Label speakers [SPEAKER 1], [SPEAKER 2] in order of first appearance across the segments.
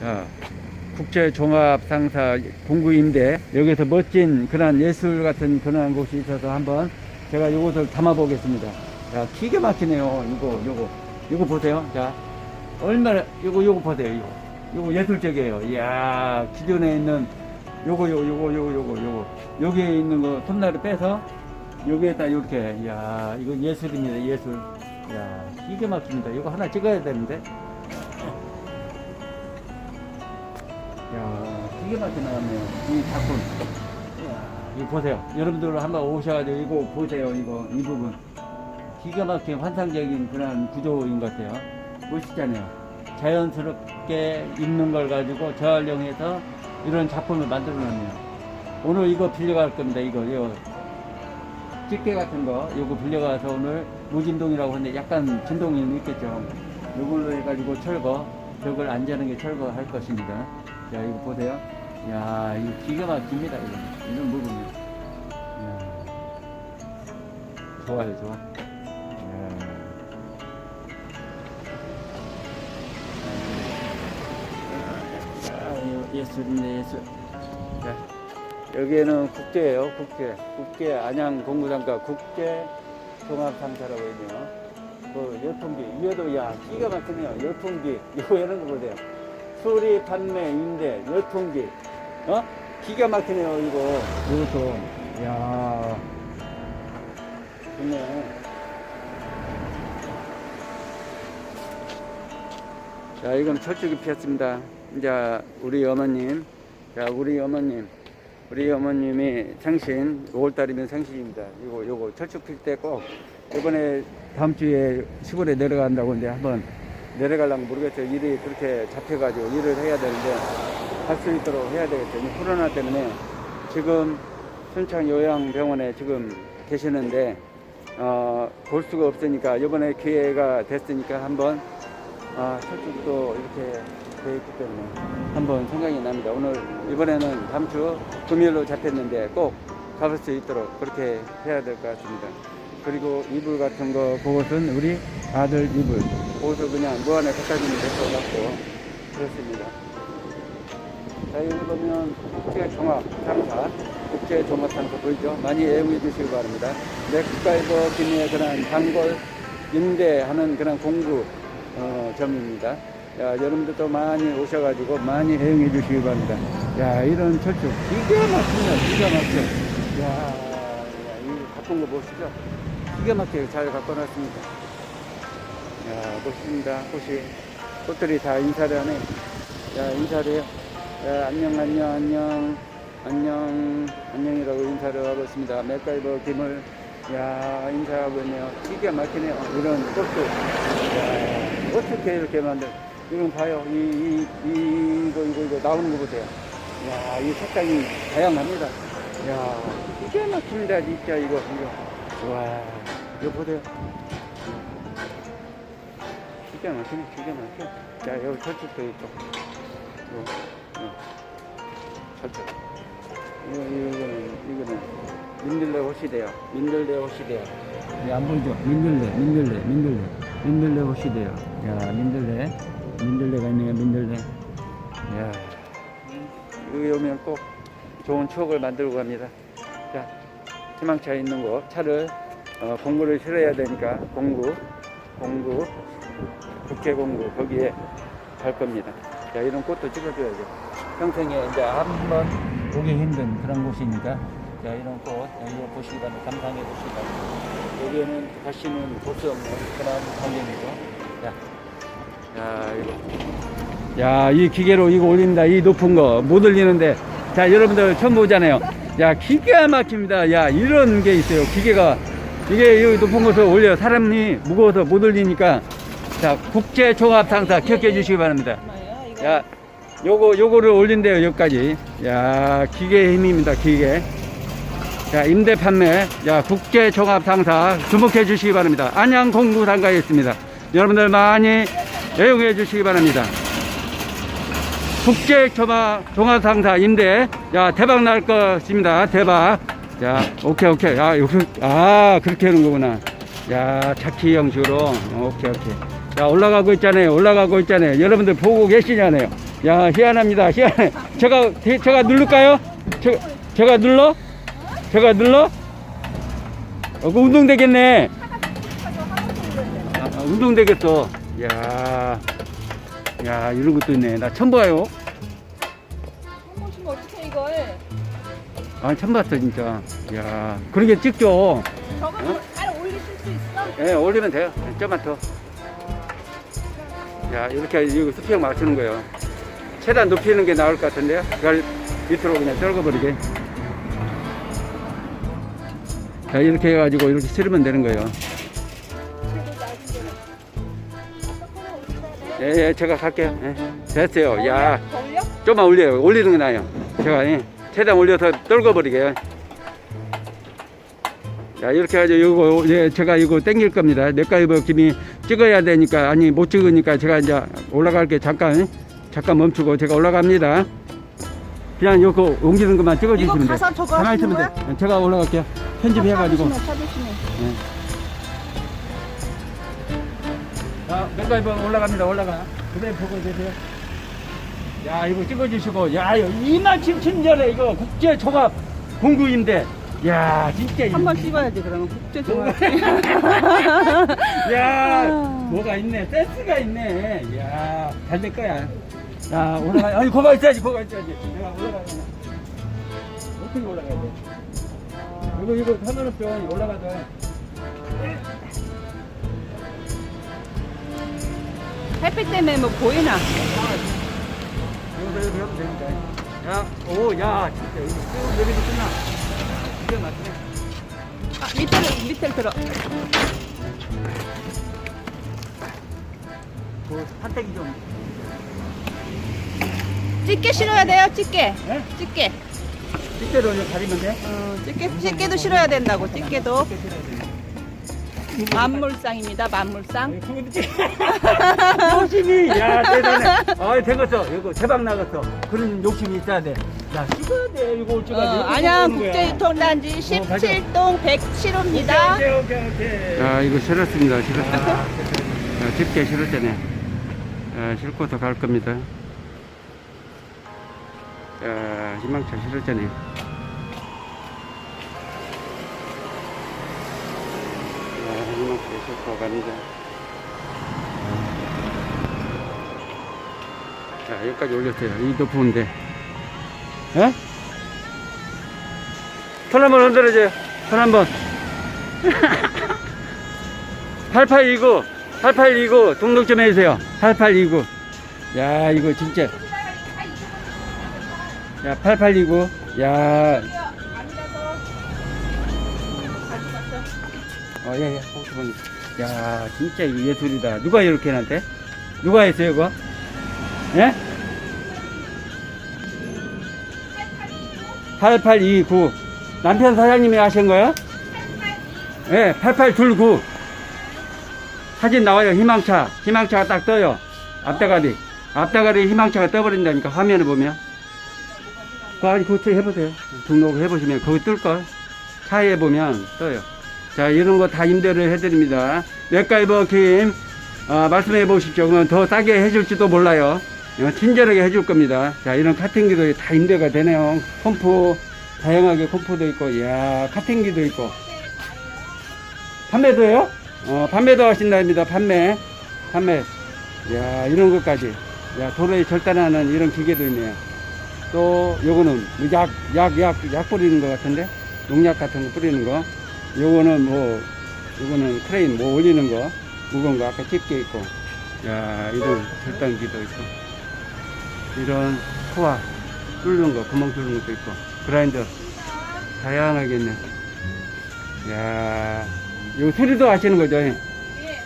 [SPEAKER 1] 자, 국제종합상사 공구임대 여기서 멋진 그런 예술 같은 그런 곳이 있어서 한번 제가 이곳을 담아 보겠습니다. 자, 기가 막히네요. 이거, 요거, 요거 보세요. 자, 얼마나, 요거, 요거 보세요. 이거, 요거 예술적이에요. 이야, 기존에 있는 요거, 요거, 요거, 요거, 요거, 요거, 여기에 있는 거 손날을 빼서 여기에다 이렇게, 이야, 이거 예술입니다. 예술. 이야, 기가 막힙니다. 이거 하나 찍어야 되는데. 기가 막히게 나왔네요. 이 작품. 이야, 이거 보세요. 여러분들 한번 오셔가지고 이거 보세요. 이거, 이 부분. 기가 막힌 환상적인 그런 구조인 것 같아요. 멋있잖아요. 자연스럽게 있는 걸 가지고 재활용해서 이런 작품을 만들어 놨네요. 오늘 이거 빌려갈 겁니다. 이거, 이거. 집게 같은 거, 이거 빌려가서 오늘 무진동이라고 하는데 약간 진동이 있겠죠. 이걸로 해가지고 철거, 벽을 안자는 게 철거할 것입니다. 자, 이거 보세요. 야, 이거 기가 막힙니다. 이거. 이런 부분은. 이야. 좋아요, 좋아. 예술이네, 예술. 자, 여기에는 국제예요, 국제. 국제 안양 공부장과 국제 종합상사라고 있네요. 그 열풍기 위에도 야 기가 막히네요. 열풍기 이거 이런 거 보세요. 수리 판매 임대 열풍기 어 기가 막히네요 이거 이것도 야 좋네. 자 이건 철쭉이 피었습니다. 이제 우리 어머님 자 우리 어머님 우리 어머님이 생신 5월달이면 생신입니다. 이거 요거 철쭉 필 때 꼭 이번에 다음 주에 시골에 내려간다고 하는데 한번 내려가려면 모르겠어요. 일이 그렇게 잡혀가지고 일을 해야 되는데 할 수 있도록 해야 되겠죠. 이 코로나 때문에 지금 순창 요양병원에 지금 계시는데 어, 볼 수가 없으니까 이번에 기회가 됐으니까 한번 아, 철쭉도 이렇게 돼 있기 때문에 한번 생각이 납니다. 오늘 이번에는 다음 주 금요일로 잡혔는데 꼭 가볼 수 있도록 그렇게 해야 될 것 같습니다. 그리고 이불 같은 거 그것은 우리 아들 이불 그것을 그냥 무한에 것 같고 그렇습니다. 자 여기 보면 국제종합상사 국제종합상사 보이죠? 많이 애용해 주시기 바랍니다. 맥가이버 김의 그런 단골 임대하는 그런 공구 어, 점입니다. 야, 여러분들도 많이 오셔가지고 많이 애용해 주시기 바랍니다. 야, 이런 철쭉 기가 막힙니다. 기가 막혀. 야, 야, 이 바쁜 거 보시죠? 기가 막히게 잘 갖고 놨습니다. 야, 멋있습니다. 꽃이. 꽃들이 다 인사를 하네. 야, 인사를 해요. 야, 안녕, 안녕, 안녕. 안녕, 안녕이라고 인사를 하고 있습니다. 맥가이버 김을, 야, 인사하고 있네요. 기가 막히네요. 이런 꽃도. 야, 어떻게 이렇게 만들, 이건 봐요. 이, 이, 이, 이거, 이거, 이거 나오는 거 보세요. 야, 이 색깔이 다양합니다. 야, 기가 막힙니다. 진짜 이거, 이거. 와, 이거 보세요. 기가 막히네, 기가 막혀. 자, 여기 철쭉도 있고. 이거, 이거. 철쭉. 이거, 이거는, 이거는 민들레 호시대요. 민들레 호시대요. 네, 안 보이죠? 민들레, 민들레, 민들레. 민들레 호시대요. 야, 민들레. 민들레가 있네요, 민들레. 야, 여기 오면 꼭 좋은 추억을 만들고 갑니다. 자, 희망차 있는 곳, 차를, 어, 공구를 실어야 되니까, 공구, 공구, 국회 공구, 거기에 갈 겁니다. 자, 이런 꽃도 찍어줘야죠. 평생에 이제 한번 보기 힘든 그런 곳이니까, 자, 이런 꽃, 이거 보시기 바랍니다. 감상해 보시기 바랍니다. 여기에는 다시는 볼 수 없는 그런 광경이죠. 자, 야, 이거. 야, 이 기계로 이거 올립니다. 이 높은 거. 못 올리는데. 자, 여러분들 처음 보잖아요. 야, 기가 막힙니다. 야, 이런 게 있어요. 기계가. 이게 이 높은 곳을 올려. 사람이 무거워서 못 올리니까. 자, 국제 종합상사 기억해 주시기 바랍니다. 야, 요거, 요거를 올린대요. 여기까지. 야, 기계의 힘입니다. 기계. 자, 임대 판매. 야, 국제 종합상사 주목해 주시기 바랍니다. 안양 공구 상가에 있습니다. 여러분들 많이 애용해 주시기 바랍니다. 국제 종합, 종합상사 임대. 야, 대박 날 것입니다. 대박. 자, 오케이, 오케이. 아, 요렇게, 아, 그렇게 하는 거구나. 야, 차키 형식으로. 오케이, 오케이. 자, 올라가고 있잖아요. 올라가고 있잖아요. 여러분들 보고 계시잖아요. 야, 희한합니다. 희한해. 제가, 제- 제가 누를까요? 제, 제가 눌러? 제가 눌러? 어, 그 운동 되겠네. 아, 아, 운동 되겠어. 야, 야, 이런 것도 있네. 나 처음 봐요. 아, 처음 봤어, 진짜. 야, 그러게 찍죠.
[SPEAKER 2] 저거 잘 올리실 수 있어?
[SPEAKER 1] 예, 올리면 돼요. 좀만 더. 야, 이렇게 이거 수평 맞추는 거예요. 최대한 높이는 게 나을 것 같은데요. 그걸 밑으로 그냥 떨궈버리게. 자, 이렇게 해가지고 이렇게 치르면 되는 거예요. 예, 예, 제가 갈게요. 예, 됐어요. 야? 좀만 올려요. 올리는 게 나아요. 제가 예, 최대한 올려서 떨궈버리게 요. 야, 이렇게 해가지고 이거, 예, 제가 이거 땡길 겁니다. 내과이버 김이 찍어야 되니까, 아니, 못 찍으니까 제가 이제 올라갈게. 잠깐, 예? 잠깐 멈추고 제가 올라갑니다. 그냥 요거 옮기는 것만 찍어주시면 돼요.
[SPEAKER 2] 가서 저거
[SPEAKER 1] 가만히
[SPEAKER 2] 하시는
[SPEAKER 1] 있으면 돼. 제가 올라갈게요. 편집해가지고.
[SPEAKER 2] 찾으시네.
[SPEAKER 1] 자, 맥가이버 올라갑니다. 올라가. 그대 보고 계세요. 야, 이거 찍어주시고. 야, 이거 2만 7천 전에 이거 국제 종합 공구인데. 야, 진짜. 이-
[SPEAKER 2] 한번 씹어야지 그러면 국제 종합.
[SPEAKER 1] 야,
[SPEAKER 2] 아.
[SPEAKER 1] 뭐가 있네. 센스가 있네. 야, 잘 될 거야. 야, 올라가. 아니, 거가 있어야지, 거가 있어야지. 내가 올라가야 돼. 어떻게 올라가야 돼? 이거, 이거 하면은 병 올라가자.
[SPEAKER 2] 햇빛 때문에 뭐 보이나?
[SPEAKER 1] 여기서 이렇게 하면 됩니다. 야, 오, 야, 진짜. 이거 쭉 여기서 끝나. 막히네.
[SPEAKER 2] 아, 밑에를 밑에를 들어.
[SPEAKER 1] 그 판때기 좀.
[SPEAKER 2] 집게 실어야 돼요. 집게.
[SPEAKER 1] 예?
[SPEAKER 2] 집게.
[SPEAKER 1] 빗대로 이제 가리면 돼?
[SPEAKER 2] 어, 집게 집게도 실어야 된다고. 집게도 만물상입니다. 만물상.
[SPEAKER 1] 욕심이, 야, 대단해. 아, 되겠어. 이거 대박 나갔어. 그런 욕심이 있어야 돼. 야, 찍어야 돼. 이거
[SPEAKER 2] 어,
[SPEAKER 1] 찍어야 돼.
[SPEAKER 2] 안양 국제유통단지
[SPEAKER 1] 어,
[SPEAKER 2] 17동 107호입니다.
[SPEAKER 1] 오케이, 오케이, 오케이. 야, 이거 실었습니다. 실었다. 야, 집게 실었잖아요. 야, 싣고서 갈 겁니다. 야, 희망차 실었잖아요. 야, 희망차 싣고 갑니다. 자, 여기까지 올렸어요. 이 높은데. 예? 손 한번 흔들어줘요. 손 한번. 8829, 8829 등록 좀 해주세요. 8829. 야, 이거 진짜. 야, 8829. 야, 어, 예, 예. 혹시 보니. 야, 진짜 이거 예술이다. 누가 이렇게 해놨대? 누가 했어요, 이거? 예? 8829. 남편 사장님이 하신 거예요? 예, 8829. 사진 나와요, 희망차. 희망차가 딱 떠요. 앞다가리. 앞다가리 희망차가 떠버린다니까, 화면을 보면. 그, 아니, 그거 해보세요. 등록을 해보시면 거기 뜰걸. 차에 보면 떠요. 자, 이런 거 다 임대를 해드립니다. 맥가이버 김, 어, 말씀해 보십시오. 그러면 더 싸게 해줄지도 몰라요. 어, 친절하게 해줄 겁니다. 자, 이런 카팅기도 다 임대가 되네요. 펌프, 다양하게 펌프도 있고, 이야, 카팅기도 있고. 판매도 해요? 어, 판매도 하신답니다. 판매. 판매. 야 이런 것까지. 야, 도로에 절단하는 이런 기계도 있네요. 또, 요거는 약, 약, 약, 약 뿌리는 것 같은데? 농약 같은 거 뿌리는 거. 요거는 뭐, 요거는 크레인 뭐 올리는 거. 무거운 거 아까 집게 있고. 야, 이런 절단기도 있고. 이런 코아 뚫는 거, 구멍 뚫는 것도 있고. 그라인더. 다양하게 있네. 야, 이거 수리도 하시는 거죠?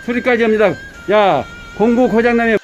[SPEAKER 1] 수리까지 합니다. 야, 공구 고장나면